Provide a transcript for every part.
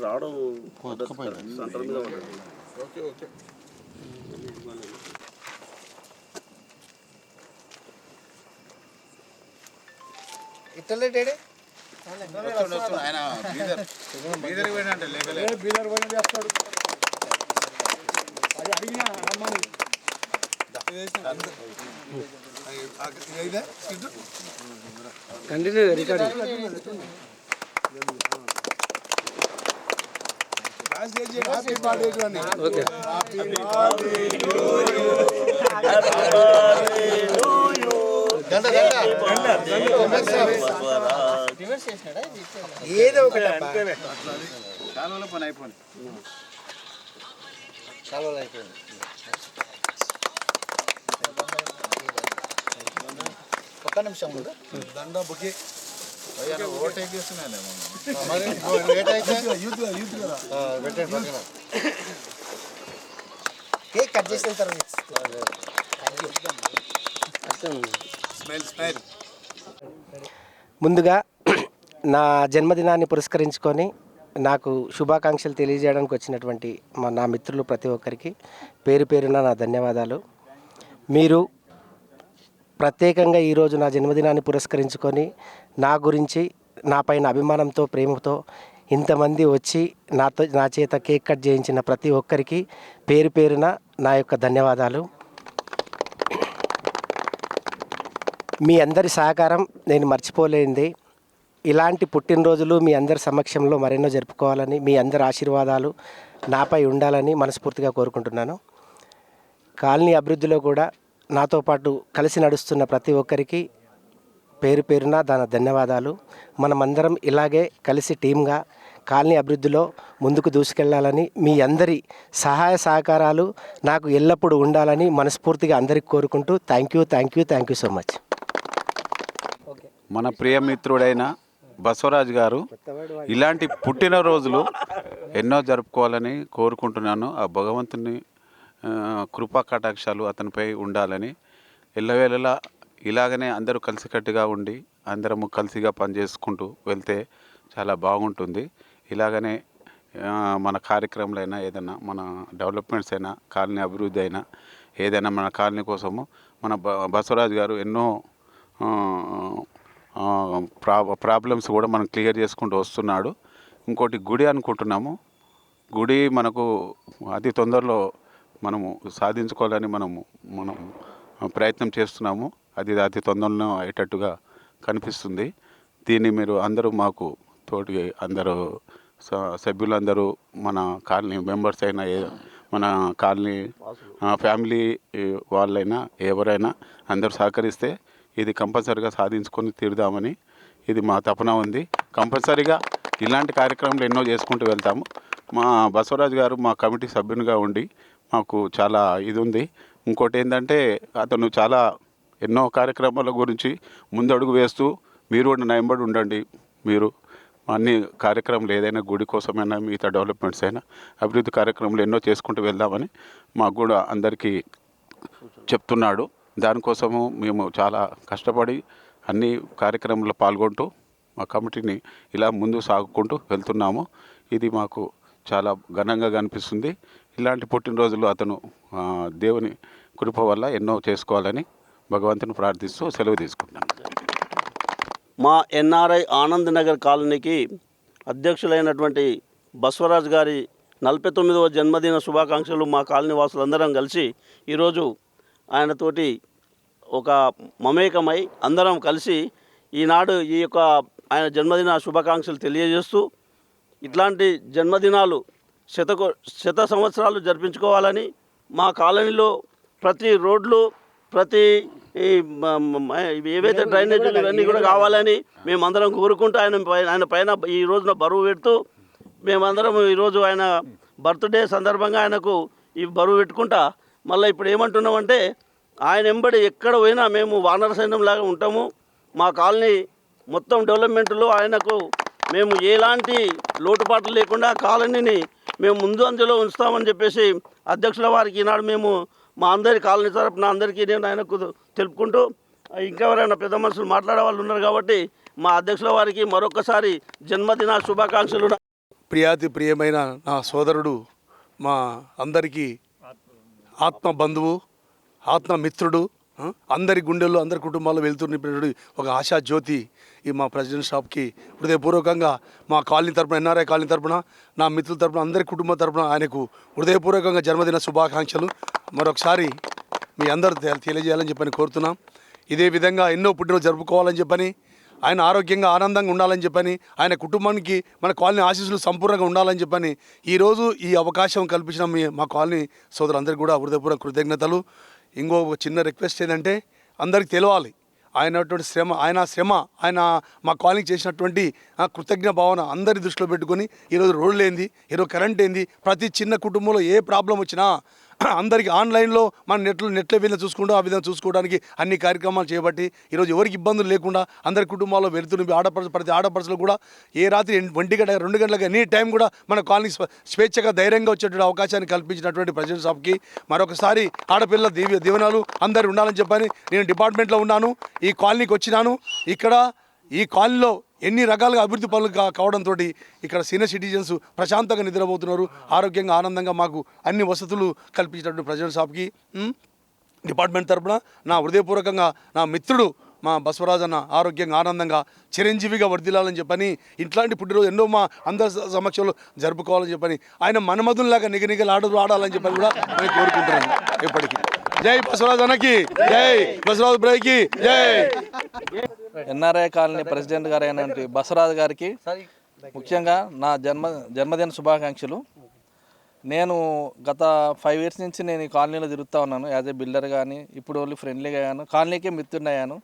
రావడం సెంటర్ మీద ఉంటుంది ఓకే ఓకే. ఇట్టలే డేడే? వస్తుండు, వస్తుండు. ఆయన బీదర్. బీదర్కి పోయినంటే లేకలే బీదర్ పోయిన చేస్తాడు. అది అడిగినా రమ్మని. కంటిన్యూ రికార్డింగ్ హ్యాపీ బర్త్డే అని ఓకే ఏదో ఒకటి కాలువలో పని అయిపోయింది చాలా అయిపోయింది. ఒక్క నిమిషం దండ బుకే. కేక్ కట్ చేసిన తర్వాత ముందుగా నా జన్మదినాన్ని పురస్కరించుకొని నాకు శుభాకాంక్షలు తెలియజేయడానికి వచ్చినటువంటి మా నా మిత్రులు ప్రతి ఒక్కరికి పేరు పేరున నా ధన్యవాదాలు. మీరు ప్రత్యేకంగా ఈరోజు నా జన్మదినాన్ని పురస్కరించుకొని నా గురించి నా పైన అభిమానంతో ప్రేమతో ఇంతమంది వచ్చి నాతో నా చేత కేక్ కట్ చేయించిన ప్రతి ఒక్కరికి పేరు పేరున నా యొక్క ధన్యవాదాలు. మీ అందరి సహకారం నేను మర్చిపోలేనిది. ఇలాంటి పుట్టినరోజులు మీ అందరి సమక్షంలో మరెన్నో జరుపుకోవాలని మీ అందరి ఆశీర్వాదాలు నాపై ఉండాలని మనస్ఫూర్తిగా కోరుకుంటున్నాను. కాలనీ అభివృద్ధిలో కూడా నాతో పాటు కలిసి నడుస్తున్న ప్రతి ఒక్కరికి పేరు పేరున దాని ధన్యవాదాలు. మనమందరం ఇలాగే కలిసి టీమ్గా కాలనీ అభివృద్ధిలో ముందుకు దూసుకెళ్ళాలని మీ అందరి సహాయ సహకారాలు నాకు ఎల్లప్పుడూ ఉండాలని మనస్ఫూర్తిగా అందరికి కోరుకుంటూ thank you thank you thank you so much మన ప్రియమిత్రుడైన బసవరాజ్ గారు ఇలాంటి పుట్టినరోజులు ఎన్నో జరుపుకోవాలని కోరుకుంటున్నాను. ఆ భగవంతుని కృపా కటాక్షాలు అతనిపై ఉండాలని ఎల్లవేళలా ఇలాగనే అందరూ కలిసికట్టుగా ఉండి అందరము కలిసిగా పనిచేసుకుంటూ వెళ్తే చాలా బాగుంటుంది. ఇలాగనే మన కార్యక్రమాలైనా ఏదైనా మన డెవలప్మెంట్స్ అయినా కాలనీ అభివృద్ధి అయినా ఏదైనా మన కాలనీ కోసము మన బ బసవరాజు గారు ఎన్నో ప్రా ప్రాబ్లమ్స్ కూడా మనం క్లియర్ చేసుకుంటూ వస్తున్నాడు. ఇంకోటి గుడి అనుకుంటున్నాము. గుడి మనకు అతి తొందరలో మనము సాధించుకోవాలని మనము మనం ప్రయత్నం చేస్తున్నాము. అది అతి తొందరలో అయ్యేటట్టుగా కనిపిస్తుంది. దీన్ని మీరు అందరూ మాకు తోటి అందరూ స- సభ్యులందరూ మన కాలనీ మెంబర్స్ అయినా ఏ మన కాలనీ ఫ్యామిలీ వాళ్ళైనా ఎవరైనా అందరూ సహకరిస్తే ఇది కంపల్సరిగా సాధించుకొని తీరుదామని ఇది మా తపన ఉంది. కంపల్సరిగా ఇలాంటి కార్యక్రమాలు ఎన్నో చేసుకుంటూ వెళ్తాము. మా బసవరాజు గారు మా కమిటీ సభ్యునిగా ఉండి మాకు చాలా ఇది ఉంది ఇంకోటి ఏంటంటే అతను చాలా ఎన్నో కార్యక్రమాల గురించి ముందడుగు వేస్తూ మీరు కూడా నా వెంబడి ఉండండి మీరు అన్ని కార్యక్రమాలు ఏదైనా గుడి కోసమైనా మిగతా డెవలప్మెంట్స్ అయినా అభివృద్ధి కార్యక్రమాలు ఎన్నో చేసుకుంటూ వెళ్దామని మాకు కూడా అందరికీ చెప్తున్నాడు. దానికోసము మేము చాలా కష్టపడి అన్ని కార్యక్రమాల్లో పాల్గొంటూ మా కమిటీని ఇలా ముందు సాగుకుంటూ వెళ్తున్నాము. ఇది మాకు చాలా ఘనంగా కనిపిస్తుంది. ఇలాంటి పుట్టినరోజులు అతను దేవుని కృప వల్ల ఎన్నో చేసుకోవాలని భగవంతుని ప్రార్థిస్తూ సెలవు తీసుకుంటాను మా ఎన్ఆర్ఐ ఆనంద్ నగర్ కాలనీకి అధ్యక్షులైనటువంటి బస్వరాజ్ గారి నలభై తొమ్మిదవ జన్మదిన శుభాకాంక్షలు మా కాలనీ వాసులందరం కలిసి ఈరోజు ఆయనతోటి ఒక మమేకమై అందరం కలిసి ఈనాడు ఈ యొక్క ఆయన జన్మదిన శుభాకాంక్షలు తెలియజేస్తూ ఇట్లాంటి జన్మదినాలు శతకో శత సంవత్సరాలు జరిపించుకోవాలని మా కాలనీలో ప్రతి రోడ్లు ప్రతి ఈ ఏవైతే డ్రైనేజీలు ఇవన్నీ కూడా కావాలని మేమందరం కోరుకుంటూ ఆయన ఆయన పైన ఈ రోజున బరువు పెడుతూ మేమందరం ఈరోజు ఆయన బర్త్డే సందర్భంగా ఆయనకు ఈ బరువు పెట్టుకుంటా మళ్ళీ ఇప్పుడు ఏమంటున్నామంటే ఆయన ఎంబడి ఎక్కడ పోయినా మేము వానర సైన్యం లాగా ఉంటాము. మా కాలనీ మొత్తం డెవలప్మెంట్లో ఆయనకు మేము ఎలాంటి లోటుపాట్లు లేకుండా కాలనీని మేము ముందు అందులో ఉంచుతామని చెప్పేసి అధ్యక్షుల వారికి ఈనాడు మేము మా అందరి కాలనీ తరపున అందరికీ నేను ఆయనకు తెలుపుకుంటూ ఇంకా ఎవరైనా పెద్ద మనుషులు మాట్లాడే వాళ్ళు ఉన్నారు కాబట్టి మా అధ్యక్షుల వారికి మరొకసారి జన్మదిన శుభాకాంక్షలు. ప్రియాతి ప్రియమైన నా సోదరుడు మా అందరికీ ఆత్మ బంధువు ఆత్మ మిత్రుడు అందరి గుండెల్లో అందరి కుటుంబాల్లో వెళ్తున్నటువంటి ఒక ఆశా జ్యోతి ఈ మా ప్రెసిడెంట్ షాప్కి హృదయపూర్వకంగా మా కాలనీ తరపున ఎన్ఆర్ఐ కాలనీ తరపున నా మిత్రుల తరపున అందరి కుటుంబ తరపున ఆయనకు హృదయపూర్వకంగా జన్మదిన శుభాకాంక్షలు. మరొకసారి మీ అందరూ తె- తెలియజేయాలని చెప్పని కోరుతున్నాం. ఇదే విధంగా ఎన్నో పుట్టినరోజు జరుపుకోవాలని చెప్పని ఆయన ఆరోగ్యంగా ఆనందంగా ఉండాలని చెప్పని ఆయన కుటుంబానికి మన కాలనీ ఆశీస్సులు సంపూర్ణంగా ఉండాలని చెప్పని ఈరోజు ఈ అవకాశం కల్పించిన మీ మా కాలనీ సోదరులందరికీ కూడా హృదయపూర్వక కృతజ్ఞతలు. ఇంకో ఒక చిన్న రిక్వెస్ట్ ఏంటంటే అందరికి తెలియాలి ఆయనటువంటి శ్రమ ఆయన శ్రమ ఆయన మా కాలనీకి చేసినటువంటి కృతజ్ఞ భావన అందరి దృష్టిలో పెట్టుకొని ఈరోజు రోడ్లు ఏంది ఈరోజు కరెంట్ ఏంది ప్రతి చిన్న కుటుంబంలో ఏ ప్రాబ్లం వచ్చినా అందరికీ ఆన్లైన్లో మన నెట్లో నెట్ల విధంగా చూసుకుంటూ ఆ విధంగా చూసుకోవడానికి అన్ని కార్యక్రమాలు చేపట్టి ఈరోజు ఎవరికి ఇబ్బందులు లేకుండా అందరి కుటుంబాల్లో వెళ్తున్న ఆడపడుచు ప్రతి ఆడపడుచులు కూడా ఏ రాత్రి ఒంటి గంట రెండు గంటలకు ఎనీ టైం కూడా మన కాలనీ స్వేచ్ఛగా ధైర్యంగా వచ్చేటువంటి అవకాశాన్ని కల్పించినటువంటి ప్రెసిడెంట్ షాప్కి మరొకసారి ఆడపిల్ల దీవ దీవెనాలు అందరు ఉండాలని చెప్పని నేను డిపార్ట్మెంట్లో ఉన్నాను. ఈ కాలనీకి వచ్చినాను. ఇక్కడ ఈ కాలనీలో ఎన్ని రకాలుగా అభివృద్ధి పనులు కావడంతో ఇక్కడ సీనియర్ సిటిజన్స్ ప్రశాంతంగా నిద్రపోతున్నారు ఆరోగ్యంగా ఆనందంగా మాకు అన్ని వసతులు కల్పించినటువంటి ప్రెసిడెంట్ షాప్కి. డిపార్ట్మెంట్ తరపున నా హృదయపూర్వకంగా నా మిత్రుడు మా బసవరాజ్ అన్న ఆరోగ్యంగా ఆనందంగా చిరంజీవిగా వర్ధిల్లాలని చెప్పని ఇట్లాంటి పుట్టినరోజు ఎన్నో మా అందరి సమక్షంలో జరుపుకోవాలని చెప్పని ఆయన మనమధుల్లాగా నిగనిగలు ఆడలు ఆడాలని చెప్పని కూడా నేను కోరుకుంటున్నాను ఎప్పటికీ. జై బసవరాజ్ అన్నకి జై బసవరాజ్ బ్రైకి జై. ఎన్ఆర్ఐ కాలనీ ప్రెసిడెంట్ గారు అయినటువంటి బసవరాజు గారికి ముఖ్యంగా నా జన్మ జన్మదిన శుభాకాంక్షలు. నేను గత ఫైవ్ ఇయర్స్ నుంచి నేను ఈ కాలనీలో తిరుగుతూ ఉన్నాను. యాజ్ ఏ బిల్డర్ కానీ ఇప్పుడు ఓన్లీ ఫ్రెండ్లీగా అయ్యాను. కాలనీకే మిత్రుడయ్యాను.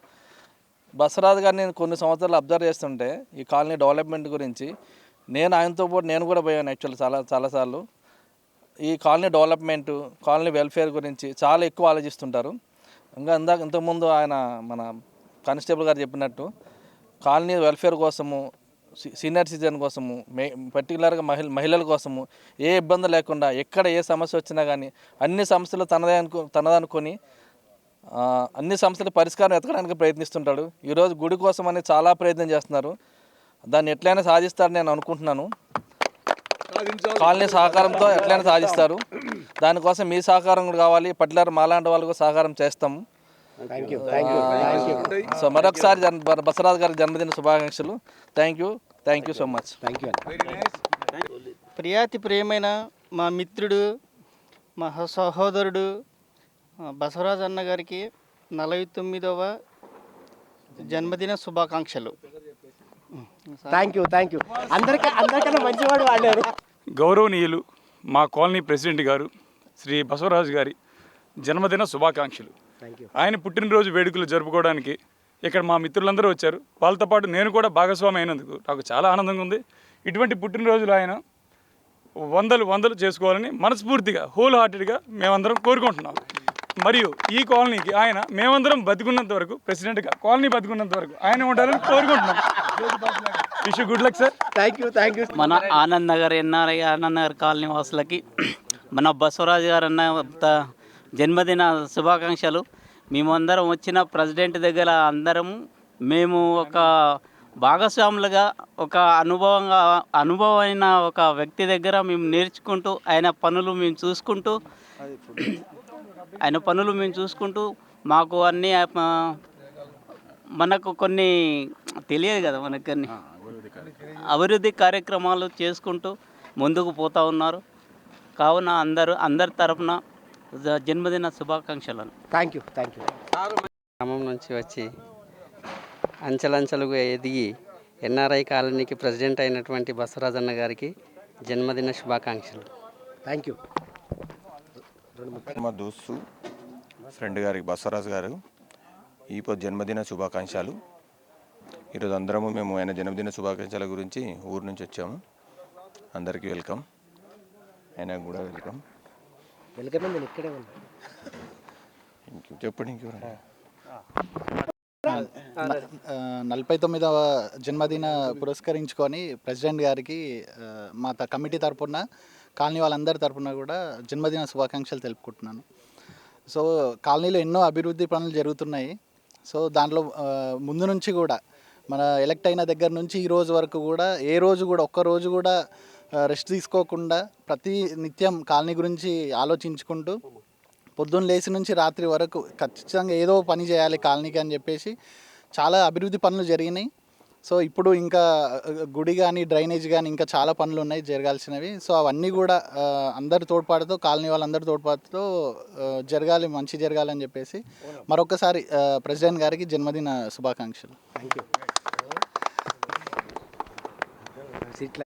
బసవరాజు గారిని నేను కొన్ని సంవత్సరాలు అబ్జర్వ్ చేస్తుంటే ఈ కాలనీ డెవలప్మెంట్ గురించి నేను ఆయనతో పాటు నేను కూడా పోయాను యాక్చువల్లీ చాలా చాలాసార్లు ఈ కాలనీ డెవలప్మెంట్ కాలనీ వెల్ఫేర్ గురించి చాలా ఎక్కువ ఆలోచిస్తుంటారు. ఇంకా ఇందాక ఇంతకుముందు ఆయన మన కానిస్టేబుల్ గారు చెప్పినట్టు కాలనీ వెల్ఫేర్ కోసము సీనియర్ సిటిజన్ కోసము మే పర్టికులర్గా మహిళ మహిళల కోసము ఏ ఇబ్బంది లేకుండా ఎక్కడ ఏ సమస్య వచ్చినా కానీ అన్ని సమస్యలు తనదే అనుకో తనదనుకొని అన్ని సమస్యల పరిష్కారం ఎతకడానికి ప్రయత్నిస్తుంటాడు. ఈరోజు గుడి కోసం అని చాలా ప్రయత్నం చేస్తున్నారు. దాన్ని ఎట్లయినా సాధిస్తారని నేను అనుకుంటున్నాను. కాలనీ సహకారంతో ఎట్లయినా సాధిస్తారు. దానికోసం మీ సహకారం కూడా కావాలి. పర్టికులర్ మాలాంటి వాళ్ళకు సహకారం చేస్తాము. Thank you thank you thank you so మరొకసారి జన్ బ- బసవరాజు గారి జన్మదిన శుభాకాంక్షలు. Thank you thank you so much thank you ప్రియాతి ప్రియమైన మా మిత్రుడు మా సహ- సహోదరుడు బసవరాజ్ అన్న గారికి నలభై తొమ్మిదవ జన్మదిన శుభాకాంక్షలు. థ్యాంక్ యూ థ్యాంక్ యూ అందరికీ అందరికన్నా మంచివాడు వాడారు. గౌరవనీయులు మా కాలనీ ప్రెసిడెంట్ గారు శ్రీ బసవరాజు గారి జన్మదిన శుభాకాంక్షలు. ఆయన పుట్టినరోజు వేడుకలు జరుపుకోవడానికి ఇక్కడ మా మిత్రులందరూ వచ్చారు. వాళ్ళతో పాటు నేను కూడా భాగస్వామి అయినందుకు నాకు చాలా ఆనందంగా ఉంది. ఇటువంటి పుట్టినరోజులు ఆయన వందలు వందలు చేసుకోవాలని మనస్ఫూర్తిగా హోల్ హార్టెడ్గా మేమందరం కోరుకుంటున్నాం. మరియు ఈ కాలనీకి ఆయన మేమందరం బతికున్నంత వరకు ప్రెసిడెంట్గా కాలనీ బతికున్నంత వరకు ఆయన ఉండాలని కోరుకుంటున్నాం. Wish good luck sir thank you thank you మన ఆనంద్ నగర్ ఎన్ఆర్ఐ ఆనంద్ నగర్ కాలనీ వాసులకి మన బసవరాజు గారు అన్న త- జన్మదిన శుభాకాంక్షలు. మేమందరం వచ్చిన ప్రెసిడెంట్ దగ్గర అందరం మేము ఒక భాగస్వాములుగా ఒక అనుభవంగా అనుభవమైన ఒక వ్యక్తి దగ్గర మేము నేర్చుకుంటూ ఆయన పనులు మేము చూసుకుంటూ ఆయన పనులు మేము చూసుకుంటూ మాకు అన్ని మనకు కొన్ని తెలియదు కదా మనకు కొన్ని. అభివృద్ధి కార్యక్రమాలు. చేసుకుంటూ ముందుకు పోతా ఉన్నారు. కావున అందరూ అందరి తరపున జ- జన్మదిన శుభాకాంక్షలను. థ్యాంక్ యూ థ్యాంక్ యూ గ్రామం నుంచి వచ్చి అంచెలంచెలుగా ఎదిగి ఎన్ఆర్ఐ కాలనీకి ప్రెసిడెంట్ అయినటువంటి బసవరాజన్న గారికి జన్మదిన శుభాకాంక్షలు. థ్యాంక్ యూ మా దోస్తు ఫ్రెండ్ గారికి బసవరాజు గారు ఈ పొద్దు జన్మదిన శుభాకాంక్షలు. ఈరోజు అందరము మేము ఆయన జన్మదిన శుభాకాంక్షల గురించి ఊరు నుంచి వచ్చాము. అందరికీ వెల్కమ్. ఆయనకు కూడా వెల్కమ్. నేను ఇక్కడే ఉన్నా. ఇంక చెప్పండి నలభై తొమ్మిదవ జన్మదిన పురస్కరించుకొని ప్రెసిడెంట్ గారికి మా త- కమిటీ తరపున కాలనీ వాళ్ళందరి తరపున కూడా జన్మదిన శుభాకాంక్షలు తెలుపుకుంటున్నాను. సో కాలనీలో ఎన్నో అభివృద్ధి పనులు జరుగుతున్నాయి. సో దాంట్లో ముందు నుంచి కూడా మన ఎలక్ట్ అయిన దగ్గర నుంచి ఈ రోజు వరకు కూడా ఏ రోజు కూడా ఒక్క రోజు కూడా రెస్ట్ తీసుకోకుండా ప్రతి నిత్యం కాలనీ గురించి ఆలోచించుకుంటూ పొద్దున్న లేచి నుంచి రాత్రి వరకు ఖచ్చితంగా ఏదో పని చేయాలి కాలనీకి అని చెప్పేసి చాలా అభివృద్ధి పనులు జరిగినాయి. సో ఇప్పుడు ఇంకా గుడి కానీ డ్రైనేజ్ కానీ ఇంకా చాలా పనులు ఉన్నాయి జరగాల్సినవి. సో అవన్నీ కూడా అందరి తోడ్పాటుతో కాలనీ వాళ్ళందరి తోడ్పాటుతో జరగాలి మంచి జరగాలని చెప్పేసి మరొకసారి ప్రెసిడెంట్ గారికి జన్మదిన శుభాకాంక్షలు. సీట్ల